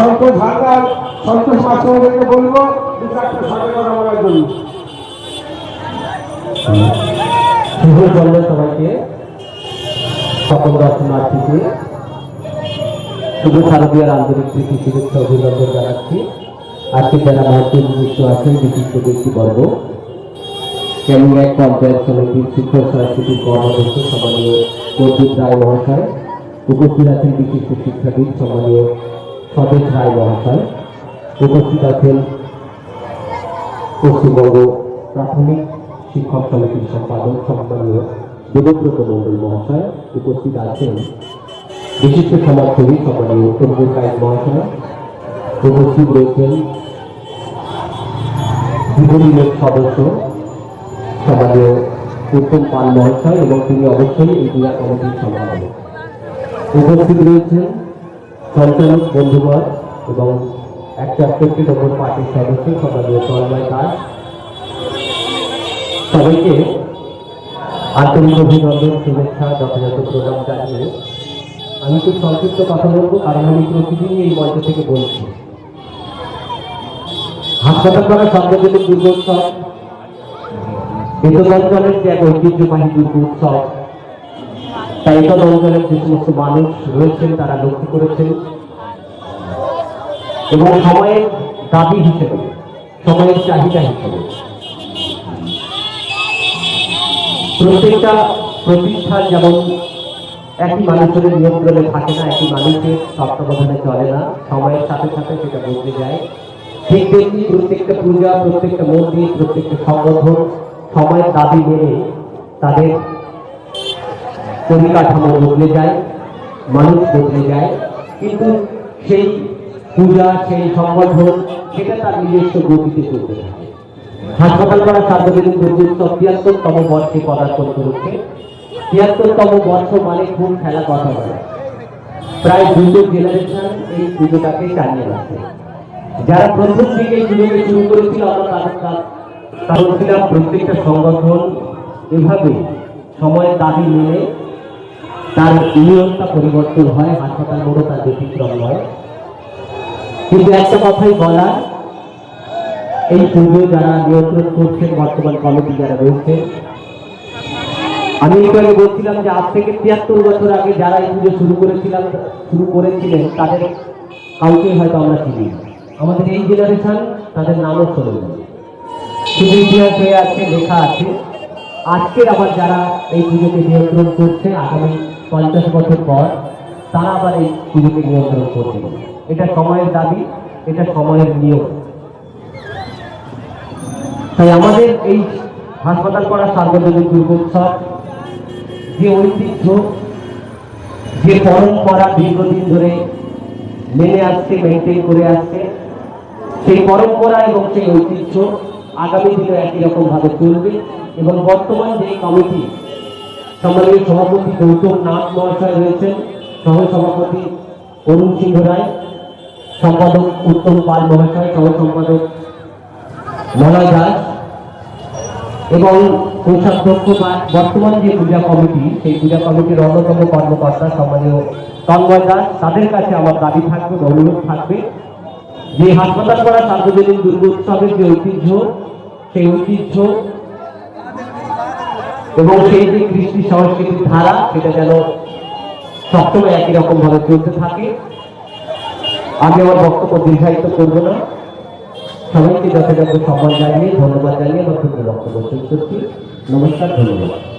সন্তোষ হালদার সন্তোষ মাস্টারকে বলব সবাইকে। সকল দর্শনার্থীকে শারদীয়ার আন্তরিক অভিনন্দন জানাচ্ছি। আজকে যারা উপস্থিত আছেন, বিশিষ্ট ব্যক্তিবর্গ ক্যামিয়াক পঞ্চায়েত সমিতির শিক্ষক সংস্কৃতির কর্মদক্ষ সম্মানীয় প্রদীপ রায় মহাশয়, উপস্থিত আছেন বিশিষ্ট শিক্ষাবিদ, সম্মানীয় স্বদেশ রায় মহাশয় উপস্থিত আছেন পশ্চিমবঙ্গ প্রাথমিক শিক্ষক সমিতির সম্পাদক সম্মানীয় দেবব্রত মন্ডল মহাশয় উপস্থিত আছেন। বিশিষ্ট সমাজসেবী সম্মানীয় চন্দ্র কায়েত মহাশয় উপস্থিত রয়েছেন। যুবলীগের সদস্য সম্মানীয় উত্তম পাল মহাশয় এবং তিনি অবশ্যই এই ক্রীড়া কমিটির সম্পাদক উপস্থিত রয়েছেন সঞ্চালক বন্ধুবর এবং একটা একটি নম্বর পার্টির সদস্য সম্মানীয় তন্ময় দাস সবাইকে আন্তরিক অভিনন্দন, শুভেচ্ছা, যথাযথ প্রদান জানিয়ে আমি খুব সংক্ষিপ্ত কথা বলব, কারণ আমি প্রতিদিনই এই মঞ্চ থেকে বলছি। হাসপাতাল করা সার্বজনীন দুর্গোৎসব বেতন অঞ্চলের যে এক ঐতিহ্যবাহী দুর্গ উৎসব তাই অঞ্চলের যে সমস্ত মানুষ রয়েছেন, তারা লক্ষ্য করেছেন এবং সময়ের দাবি হিসেবে, সময়ের চাহিদা হিসেবে প্রত্যেকটা প্রতিষ্ঠান যেমন একই মানুষের নিয়ন্ত্রণে থাকে না, একই মানুষের তত্ত্বাবধানে চলে না, সময়ের সাথে সাথে সেটা বদলে যায়। ঠিক তেমনি প্রত্যেকটা পূজা, প্রত্যেকটা মন্দির, প্রত্যেকটা সংগঠন সময়ের দাবি মেনে তাদের পরিকাঠামো বদলে যায়, মানুষ বদলে যায়, কিন্তু সেই পূজা, সেই সংগঠন, সেটা তার নিজস্ব গতিতে চলতে থাকে। হাসপাতাল করা সার্বজনীন দুর্গোৎসব তিয়াত্তরতম বর্ষে পদার্পণ করেছে। তিয়াত্তরতম বর্ষ মানে খুব খেলা কথা বলে। প্রায় দুটো জেনারেশন এই পুজোটাকে চালিয়ে রাখে। যারা প্রথম থেকে এই পুজোকে শুরু করেছিল, আমরা তাদের প্রত্যেকটা সংগঠন। এভাবে সময়ের দাবি মেনে তার নিয়মটা পরিবর্তন হয়, হাসপাতাল মোড়ও তার ব্যতিক্রম নয়। কিন্তু একটা কথাই বলা এই পুজো যারা নিয়ন্ত্রণ করছেন, বর্তমান কমিটি যারা রয়েছে, আমি আগে বলছিলাম যে আজ থেকে তিয়াত্তর বছর আগে যারা এই পুজো শুরু করেছিলাম, শুরু করেছিলেন, তাদের কাউকে হয়তো আমরা চিনি আমাদের এই জেনারেশন তাদের নামও চলে যাবে শুধু ইতিহাস হয়ে আছে, লেখা আছে। আজকের আবার যারা এই পুজোকে নিয়ন্ত্রণ করছে, আগামী পঞ্চাশ বছর পর তারা আবার এই পুজোকে নিয়ন্ত্রণ করবে এটা সময়ের দাবি, এটা সময়ের নিয়ম। তাই আমাদের এই হাসপাতাল করা সার্বজনীন দুর্গোৎসব যে ঐতিহ্য, যে পরম্পরা দীর্ঘদিন ধরে মেনে আসছে মেনটেন করে আসছে, সেই পরম্পরা এবং সেই ঐতিহ্য আগামী দিনে একই রকম ভাবে চলবে এবং বর্তমান যে কমিটি সম্মানীয় সভাপতি গৌতম নাথ মহাশয় রয়েছেন, সহ সভাপতি অরুণ সিংহ রায়, সম্পাদক উত্তম পাল মহাশয়, সহ সম্পাদক মলয় দাস এবং কোষাধ্যক্ষ বর্তমান যে পূজা কমিটি, সেই পূজা কমিটির অন্যতম কর্মকর্তা সম্মানীয় তন্ময় দাস, তাদের কাছে আমার দাবি থাকবে অনুরোধ থাকবে যে হাসপাতাল করা সার্বজনীন দুর্গোৎসবের যে ঐতিহ্য, সেই ঐতিহ্য এবং সেই যে কৃষ্টি সংস্কৃতির ধারা, সেটা যেন সবসময় একই রকম ভাবে চলতে থাকে। আমি আমার বক্তব্য দীর্ঘায়িত করব না। সবাইকে যথাযথ সম্মান জানিয়ে, ধন্যবাদ জানিয়ে আমার বক্তব্য শেষ করছি। নমস্কার, ধন্যবাদ।